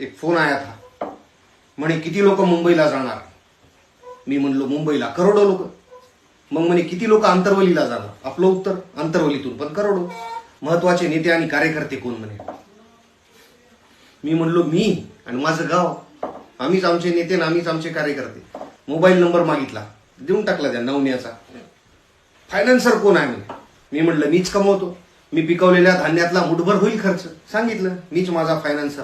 एक फोन आया था. म्हणे किती लोक मुंबईला जाणार? मी म्हणलो मुंबईला करोडो लोक. मग म्हणे किती लोक आंतरवलीला जाणार? आपलं उत्तर आंतरवलीतून पण करोडो. महत्त्वाचे नेते आणि कार्यकर्ते कोण म्हणे? मी म्हणलो मी आणि माझं गाव. आम्हीच आमचे नेते आणि आम्हीच आमचे कार्यकर्ते. मोबाईल नंबर मागितला. देऊन टाकला त्या नवन्याचा. फायनान्सर कोण आहे म्हणे? मी म्हणलं मीच कमवतो. मी पिकवलेल्या धान्यातला मुठभर होईल खर्च. सांगितलं मीच माझा फायनान्सर.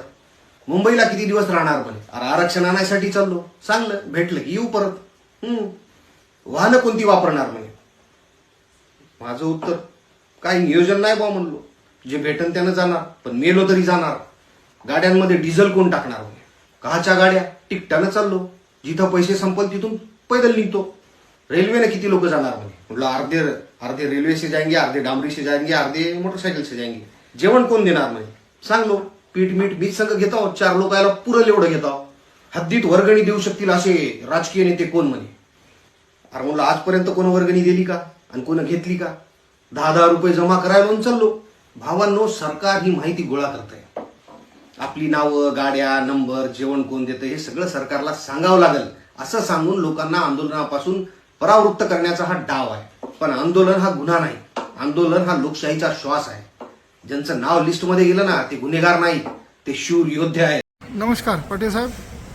मुंबईला किती दिवस राहणार म्हणे? अरे आरक्षण आणायसाठी चाललो. चांगलं भेटलं की येऊ परत. हम्म. वाहनं कोणती वापरणार म्हणे? माझं उत्तर काही नियोजन नाही बा म्हणलो. जे भेटन त्यानं जाणार पण मेलो तरी जाणार. गाड्यांमध्ये डिझेल कोण टाकणार म्हणे? काच्या गाड्या? तिकटानं चाललो. जिथं पैसे संपल तिथून पैदल निघतो. रेल्वेने किती लोक जाणार म्हणे? म्हटलं अर्धे अर्धे रेल्वे से जाएंगे अर्धे डांबरी से जाएंगे अर्धे मोटरसायकल से जाएंगे जेवण कोण देणार म्हणे? सांगलो. पीठ मीठ मीठ संघ आहोत. चार लोकायला पुरल एवढं घेतो हद्दीत वर्गणी देऊ शकतील असे राजकीय नेते कोण म्हणे? अरे म्हणलं आजपर्यंत कोण वर्गणी दिली का? आणि कोण घेतली का? दहा दहा रुपये जमा करायला म्हणून चाललो. भावांनो सरकार ही माहिती गोळा करत आहे आपली नावं गाड्या नंबर जेवण कोण देतं हे सगळं सरकारला सांगावं लागेल. असं सांगून लोकांना आंदोलनापासून परावृत्त करण्याचा हा डाव आहे. पण आंदोलन हा गुन्हा नाही. आंदोलन हा लोकशाहीचा श्वास आहे. ज्यांचं नाव लिस्टमध्ये गेलं ना ते गुन्हेगार नाही ते शूर योद्धे आहेत. नमस्कार पाटील साहेब.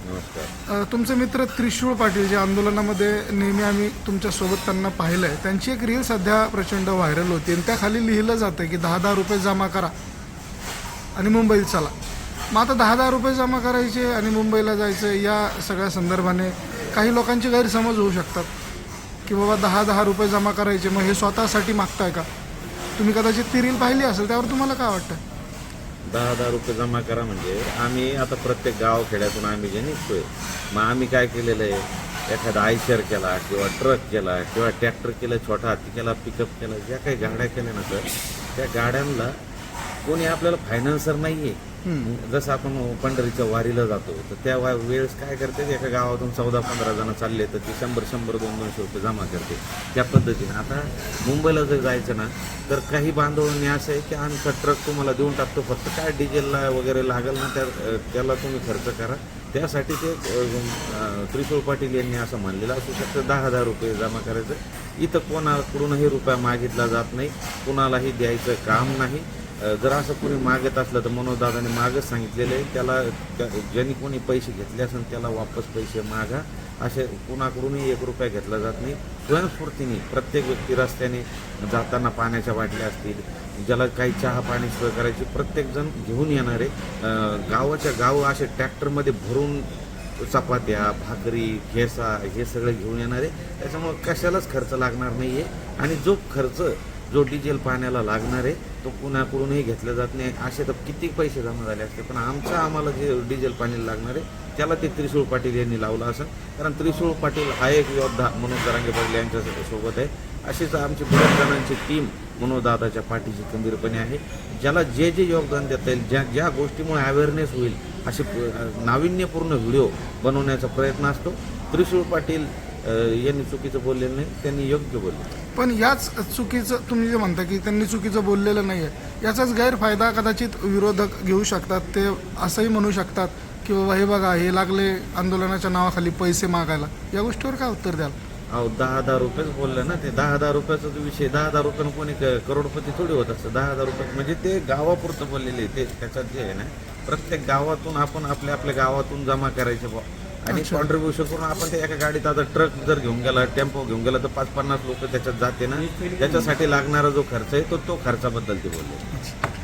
नमस्कार. अ, तुमचे मित्र त्रिशूळ पाटील जे आंदोलनामध्ये नेहमी आम्ही तुमच्यासोबत त्यांना पाहिलंय त्यांची एक रील सध्या प्रचंड व्हायरल होती आणि त्याखाली लिहिलं जातं की दहा दहा रुपये जमा करा आणि मुंबईत चला. मग आता दहा दहा रुपये जमा करायचे आणि मुंबईला जायचं या सगळ्या संदर्भाने काही लोकांचे गैरसमज होऊ शकतात. की बाबा दहा दहा रुपये जमा करायचे मग हे स्वतःसाठी मागताय का? तुम्ही कदाचित ती रील पाहिली असेल त्यावर तुम्हाला काय वाटतं? दहा दहा रुपये जमा करा म्हणजे. आम्ही आता प्रत्येक गाव खेड्यातून आम्ही जे निघतोय मग आम्ही काय केलेलं आहे? एखादा आयशर केला किंवा ट्रक केला किंवा ट्रॅक्टर केलं छोटा हाती केला पिकअप केला ज्या काही गाड्या केल्या ना सर त्या गाड्यांना कोणी आपल्याला फायनान्सर नाही आहे जसं आपण पंढरीच्या वारीला जातो तर त्या वेळेस काय करते एका गावातून चौदा पंधरा जण चालले तर ते शंभर शंभर दोन दोनशे रुपये जमा करते. त्या पद्धतीने. आता मुंबईला जर जायचं ना तर काही बांधवांनी असं आहे की आमचा ट्रक तुम्हाला देऊन टाकतो फक्त काय डिझेलला वगैरे लागेल ना त्या त्याला तुम्ही खर्च करा. त्यासाठी ते त्रिशूळ पाटील यांनी असं म्हणलेलं असू शकतं दहा हजार रुपये जमा करायचं. इथं कोणाकडूनही रुपया मागितला जात नाही कुणालाही द्यायचं काम नाही. जर असं कोणी मागत असलं तर मनोजदादाने मागच सांगितलेलं आहे. त्याला त्या- ज्यांनी कोणी पैसे घेतले असेल त्याला वापस पैसे मागा. असे कुणाकडूनही एक रुपया घेतला जात नाही. स्वयंस्फूर्तीने प्रत्येक व्यक्ती रस्त्याने जाताना पाण्याच्या बाटल्या असतील ज्याला काही चहा पाणी सोय करायची प्रत्येकजण घेऊन येणारे आहे. गावाच्या गाव असे ट्रॅक्टरमध्ये भरून चपात्या भाकरी ठेसा हे सगळं घेऊन येणार आहे. त्याच्यामुळं कशालाच खर्च लागणार नाही आहे आणि जो खर्च जो डिझेल पाण्याला लागणार आहे तो कुणाकडूनही घेतला जात नाही. असे तर किती पैसे जमा झाले असते. पण आमचा आम्हाला जे डिझेल पाणी लागणार आहे त्याला ते त्रिशूळ पाटील यांनी लावलं असं. कारण त्रिशूळ पाटील हा एक योद्धा मनोज दरांगे पाटील यांच्या सोबत आहे. अशीच आमची बऱ्याच जणांची टीम मनोजदादाच्या पाठीची खंबीरपणे आहे. ज्याला जे जे योगदान देता येईल ज्या ज्या गोष्टीमुळे अवेअरनेस होईल असे नाविन्यपूर्ण व्हिडिओ बनवण्याचा प्रयत्न असतो. त्रिशूळ पाटील यांनी चुकीचं बोललेलं नाही त्यांनी योग्य बोलले पण याच चुकीचं तुम्ही जे म्हणता की त्यांनी चुकीचं बोललेलं नाही आहे याचाच गैरफायदा कदाचित विरोधक घेऊ शकतात ते असंही म्हणू शकतात की बाबा हे बघा हे लागले आंदोलनाच्या नावाखाली पैसे मागायला या गोष्टीवर काय उत्तर द्याल अहो दहा हजार रुपयेच बोललं ना ते दहा हजार रुपयाचा जो विषय दहा हजार रुपयानं कोणी क- करोडपती थोडी होत असतं दहा हजार रुपये म्हणजे ते गावापुरतं बोललेले आहे. ते त्याच्यात जे आहे ना प्रत्येक गावातून आपण आपल्या आपल्या गावातून जमा करायचे बुवा. आणि कॉन्ट्रीब्युशन करून आपण ते एका गाडीत आता ट्रक जर घेऊन गेला टेम्पो घेऊन गेला तर पाच पन्नास लोक त्याच्यात जाते ना. त्याच्यासाठी लागणारा जो खर्च आहे तो तो खर्चाबद्दल ते बोलले.